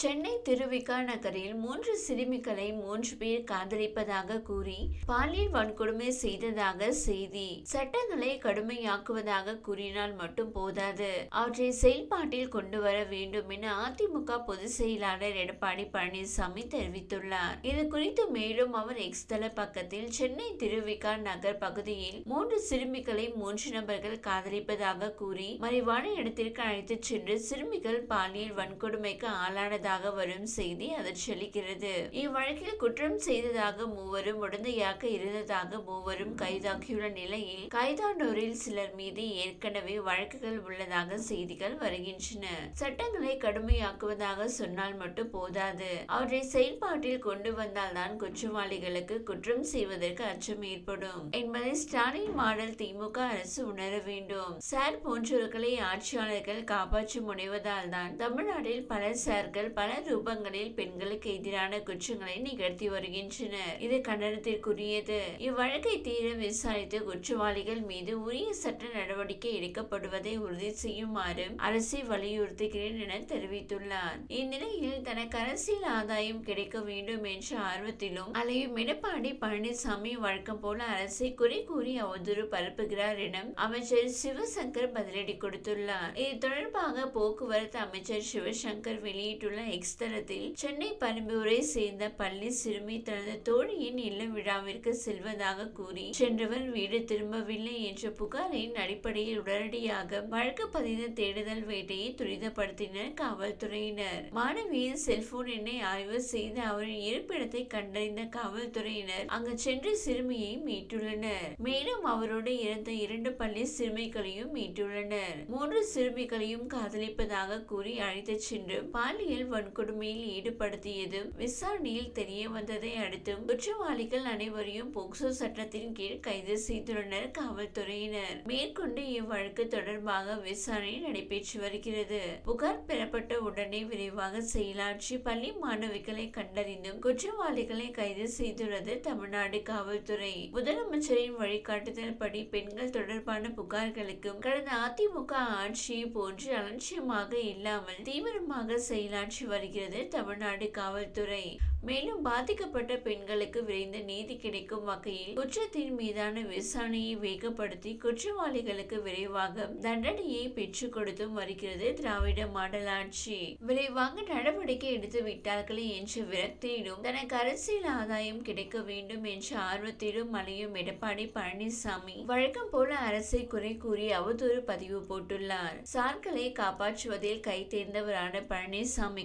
சென்னை திருவிகா நகரில் மூன்று சிறுமிகளை மூன்று பேர் காதலிப்பதாக கூறி பாலியல் வன்கொடுமை செய்ததாக செய்தி. சட்டங்களை கடுமையாக்குவதாக கூறினால் மட்டும் போதாது. அவற்றை செயல்பாட்டில் கொண்டு வர வேண்டும் என அதிமுக பொதுச் செயலாளர் எடப்பாடி பழனிசாமி தெரிவித்துள்ளார். இது குறித்து மேலும் அவர் எக்ஸ் தள பக்கத்தில் சென்னை திருவிகா நகர் பகுதியில் மூன்று சிறுமிகளை மூன்று நபர்கள் காதலிப்பதாக கூறி மறைவான இடத்திற்கு அழைத்துச் சென்று சிறுமிகள் பாலியல் வன்கொடுமைக்கு ஆளானதாக வரும் செய்தி அதிர்ச்சியளிக்கிறது இவ்வழக்கில் குற்றம் செய்ததாக மூவரும் உடந்தையாக இருந்ததாக மூவரும் கைதாகியுள்ள நிலையில் கைதானோரில் சிலர் மீது ஏற்கனவே வழக்குகள் உள்ளதாக செய்திகள் வருகின்றன. சட்டங்களை கடுமையாக்குவதாக சொன்னால் மட்டும் போதாது. அவற்றை செயல்பாட்டில் கொண்டு வந்தால்தான் குற்றவாளிகளுக்கு குற்றம் செய்வதற்கு அச்சம் ஏற்படும். என்பதை ஸ்டாலின் மாடல் திமுக அரசு உணர வேண்டும். சார் போன்றவர்களை ஆட்சியாளர்கள் காப்பாற்ற முனைவதால் தான் தமிழ்நாட்டில் பல சார்கள் பல ரூபங்களில் பெண்களுக்கு எதிரான குற்றங்களை நிகழ்த்தி வருகின்றனர். இது கண்டனத்திற்குரியது. இவ்வழக்கை தீர விசாரித்து குற்றவாளிகள் மீது உரிய சட்ட நடவடிக்கை எடுக்கப்படுவதை உறுதி செய்யுமாறும் அரசை வலியுறுத்துகிறேன் என தெரிவித்துள்ளார். இந்நிலையில் தனக்கு அரசியல் ஆதாயம் கிடைக்க வேண்டும் என்ற ஆர்வத்திலும் அலையும் எடப்பாடி பழனிசாமி வழக்கம் போல அரசை குறை கூறி அவதூறு பரப்புகிறார் என அமைச்சர் சிவசங்கர் பதிலடி கொடுத்துள்ளார். இது தொடர்பாக போக்குவரத்து அமைச்சர் சிவசங்கர் வெளியிட்டுள்ள எக்ஸ் தளத்தில் சென்னை பரம்பூரை சேர்ந்த பள்ளி சிறுமி தனது தோழியின் இல்லம் விழாவிற்கு செல்வதாக கூறி சென்றவர் வீடு திரும்பவில்லை என்ற புகாரின் அடிப்படையில் உடனடியாக வழக்கு பதிந்த தேடுதல் வேட்டையை துரிதப்படுத்தினர் காவல்துறையினர். மாணவியின் செல்போன் எண்ணை ஆய்வு செய்து அவரின் இருப்பிடத்தை கண்டறிந்த காவல்துறையினர் அங்கு சென்று சிறுமியை மீட்டுள்ளனர். மேலும் அவரோடு இறந்த இரண்டு பள்ளி சிறுமிகளையும் மீட்டுள்ளனர். மூன்று சிறுமிகளையும் காதலிப்பதாக கூறி அழைத்துச் சென்று பாலியல் வன்கொடுமையில் ஈடுபடுத்தியதும் விசாரணையில் தெரிய வந்ததை அடுத்தும் குற்றவாளிகள் அனைவரையும் போக்சோ சட்டத்தின் கீழ் கைது செய்துள்ளனர் காவல்துறையினர். மேற்கொண்டு இவ்வழக்கு தொடர்பாக விசாரணை நடைபெற்று வருகிறது. புகார் பெறப்பட்ட உடனே விரைவாக செயலாற்றி பள்ளி மாணவிகளை கண்டறிந்தும் குற்றவாளிகளை கைது செய்துள்ளது தமிழ்நாடு காவல்துறை. முதலமைச்சரின் வழிகாட்டுதல் படி பெண்கள் தொடர்பான புகார்களுக்கும் கடந்த அதிமுக ஆட்சியை போன்று அலட்சியமாக இல்லாமல் தீவிரமாக செயலாற்றி வருகிறது. தமிழ்நாடு காவல்துறை. மேலும் பாதிக்கப்பட்ட பெண்களுக்கு விரைந்து நீதி கிடைக்கும் வகையில் குற்றத்தின் மீதான விசாரணையை வேகப்படுத்தி குற்றவாளிகளுக்கு விரைவாக தண்டனையை பெற்றுக் கொடுத்தும் வருகிறது திராவிட மாடல் ஆட்சி. விரைவாக நடவடிக்கை எடுத்து விட்டார்களே என்ற விரக்தியிலும் தனக்கு அரசியல் ஆதாயம் கிடைக்க வேண்டும் என்ற ஆர்வத்திலும் அலையும் எடப்பாடி பழனிசாமி வழக்கம் போல அரசை குறை கூறி அவதூறு பதிவு போட்டுள்ளார். சார்களை காப்பாற்றுவதில் கை தேர்ந்தவரான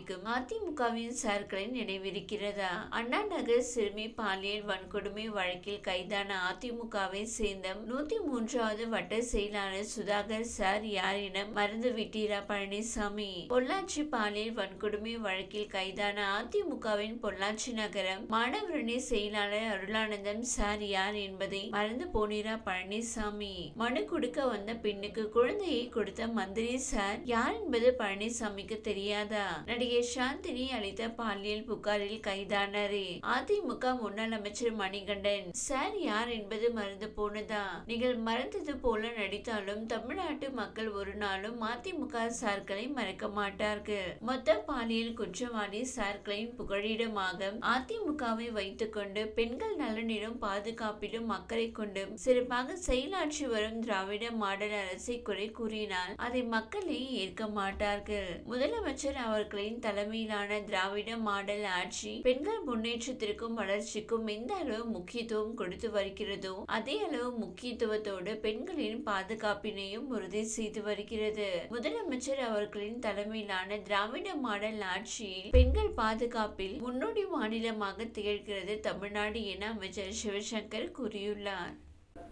பழனிசாமிக்கும் அதிமுகவின் சார்களை நினைவிருக்கிறதா? அண்ணா நகர் சிறுமி பாலியல் வன்கொடுமை வழக்கில் கைதான அதிமுகவை சேர்ந்த நூத்தி மூன்றாவது வட்ட செயலாளர் சுதாகர் சார் யாரிடம் மறந்து விட்டீரா பழனிசாமி? பொள்ளாச்சி பாலியல் வன்கொடுமை வழக்கில் கைதான அதிமுகவின் பொள்ளாச்சி நகரம் மாணவரணி செயலாளர் அருளானந்தம் சார் யார் என்பதை மறந்து போனீரா பழனிசாமி? மனு கொடுக்க வந்த பெண்ணுக்கு குழந்தையை கொடுத்த மந்திரி சார் யார் என்பது பழனிசாமிக்கு தெரியாதா? நடிகை சாந்தினி அளித்த பாலியல் புகாரில் கைதானாரே அதிமுக முன்னாள் அமைச்சர் மணிகண்டன் சார் யார் என்பது மறந்து போனதா நீங்கள் மறந்தது போல நடித்தாலும் தமிழ்நாட்டு மக்கள் ஒரு நாளும் அதிமுக சார்களை மறக்க மாட்டார்கள். மொத்த பாலியல் குற்றவாளி சார்களின் புகழிடமாக அதிமுகவை வைத்துக்கொண்டு பெண்கள் நலனிலும் பாதுகாப்பிலும் அக்கறை கொண்டு சிறப்பாக செயலாற்றி வரும் திராவிட மாடல் அரசை குறை கூறினால் அதை மக்களே ஏற்க மாட்டார்கள். முதலமைச்சர் அவர்களின் தலைமையிலான திராவிட மாடல் ஆட்சி பெண்கள் முன்னேற்றத்திற்கும் வளர்ச்சிக்கும் எந்த அளவு முக்கியத்துவம் கொடுத்து வருகிறதோ அதே அளவு முக்கியத்துவத்தோடு பெண்களின் பாதுகாப்பினையும் உறுதி செய்து வருகிறது. முதலமைச்சர் அவர்களின் தலைமையிலான திராவிட மாடல் ஆட்சியில் பெண்கள் பாதுகாப்பில் முன்னோடி மாநிலமாக திகழ்கிறது தமிழ்நாடு என அமைச்சர் சிவசங்கர் கூறியுள்ளார்.